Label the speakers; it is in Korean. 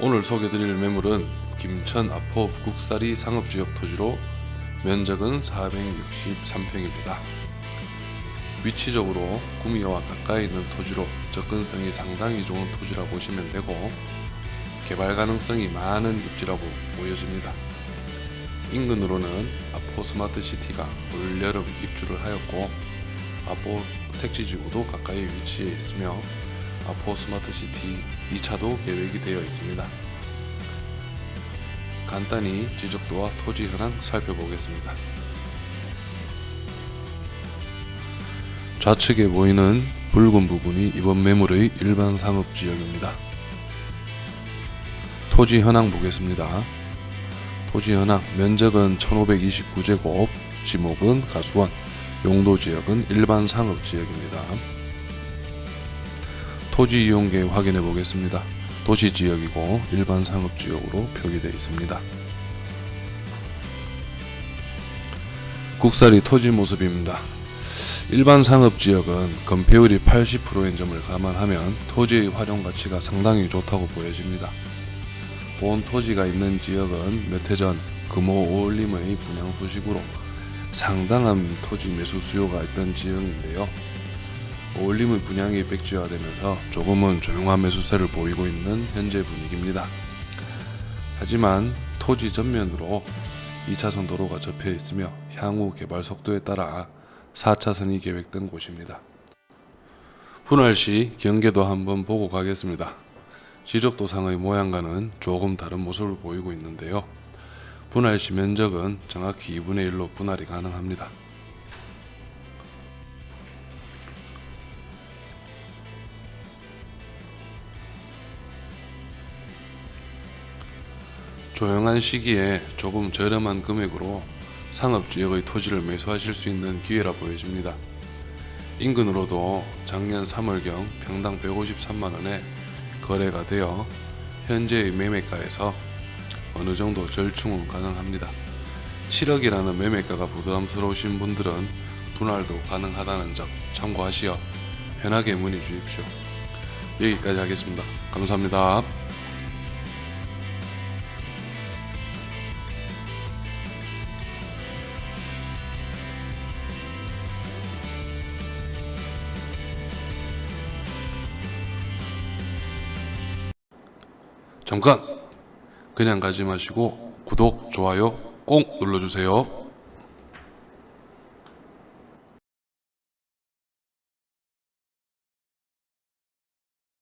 Speaker 1: 오늘 소개드릴 매물은 김천 아포 북국사리 상업지역 토지로 면적은 463평입니다. 위치적으로 구미와 가까이 있는 토지로 접근성이 상당히 좋은 토지라 보시면 되고 개발 가능성이 많은 입지라고 보여집니다. 인근으로는 아포 스마트시티가 올여름 입주를 하였고 아포 택지지구도 가까이 위치해 있으며 아포 스마트시티 2차도 계획이 되어 있습니다. 간단히 지적도와 토지 현황 살펴보겠습니다. 좌측에 보이는 붉은 부분이 이번 매물의 일반 상업 지역입니다. 토지 현황 보겠습니다. 토지 현황 면적은 1529제곱, 지목은 가수원, 용도 지역은 일반 상업 지역입니다. 토지 이용계 확인해 보겠습니다. 도시 지역이고 일반 상업 지역으로 표기되어 있습니다. 국사리 토지 모습입니다. 일반 상업 지역은 건폐율이 80%인 점을 감안하면 토지의 활용 가치가 상당히 좋다고 보여집니다. 본 토지가 있는 지역은 몇 해 전 금호 오올림의 분양 소식으로 상당한 토지 매수 수요가 있던 지역인데요. 오올림의 분양이 백지화되면서 조금은 조용한 매수세를 보이고 있는 현재 분위기입니다. 하지만 토지 전면으로 2차선 도로가 접해 있으며 향후 개발 속도에 따라 4차선이 계획된 곳입니다. 분할 시 경계도 한번 보고 가겠습니다. 지적 도상의 모양과는 조금 다른 모습을 보이고 있는데요. 분할 시 면적은 정확히 2분의 1로 분할이 가능합니다. 조용한 시기에 조금 저렴한 금액으로 상업 지역의 토지를 매수하실 수 있는 기회라 보여집니다. 인근으로도 작년 3월경 평당 153만원에 거래가 되어 현재의 매매가에서 어느 정도 절충은 가능합니다. 7억이라는 매매가가 부담스러우신 분들은 분할도 가능하다는 점 참고하시어 편하게 문의 주십시오. 여기까지 하겠습니다. 감사합니다. 잠깐 그냥 가지 마시고 구독, 좋아요 꼭 눌러주세요.